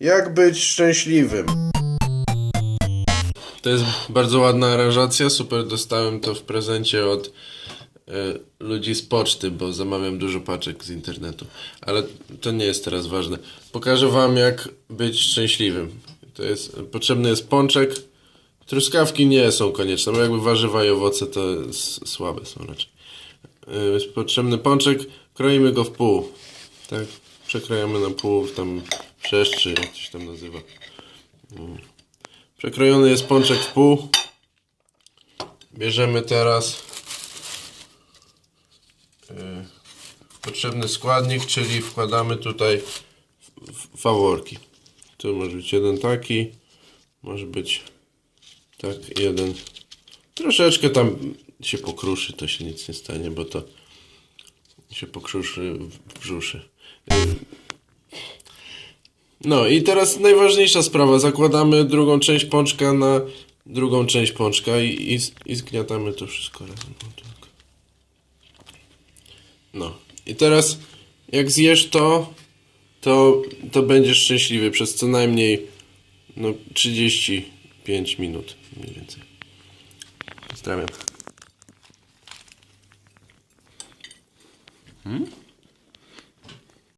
Jak być szczęśliwym? To jest bardzo ładna aranżacja, super dostałem to w prezencie od e, ludzi z poczty, bo zamawiam dużo paczek z internetu. Ale to nie jest teraz ważne. Pokażę wam jak być szczęśliwym. To jest, potrzebny jest pączek. Truskawki nie są konieczne, bo jakby warzywa i owoce to s- słabe są raczej. E, Jest potrzebny pączek, kroimy go w pół. Tak, przekrajamy na pół, tam sześć, czy jak się tam nazywa. Mm. Przekrojony jest pączek w pół. Bierzemy teraz y, potrzebny składnik, czyli wkładamy tutaj faworki. Tu może być jeden taki, może być tak jeden. Troszeczkę tam się pokruszy, to się nic nie stanie, bo to się pokruszy w brzuszy. No i teraz najważniejsza sprawa. Zakładamy drugą część pączka na drugą część pączka i, i, i zgniatamy to wszystko razem. Tak. No i teraz jak zjesz to, to, to będziesz szczęśliwy przez co najmniej no, 35 minut mniej więcej. Pozdrawiam.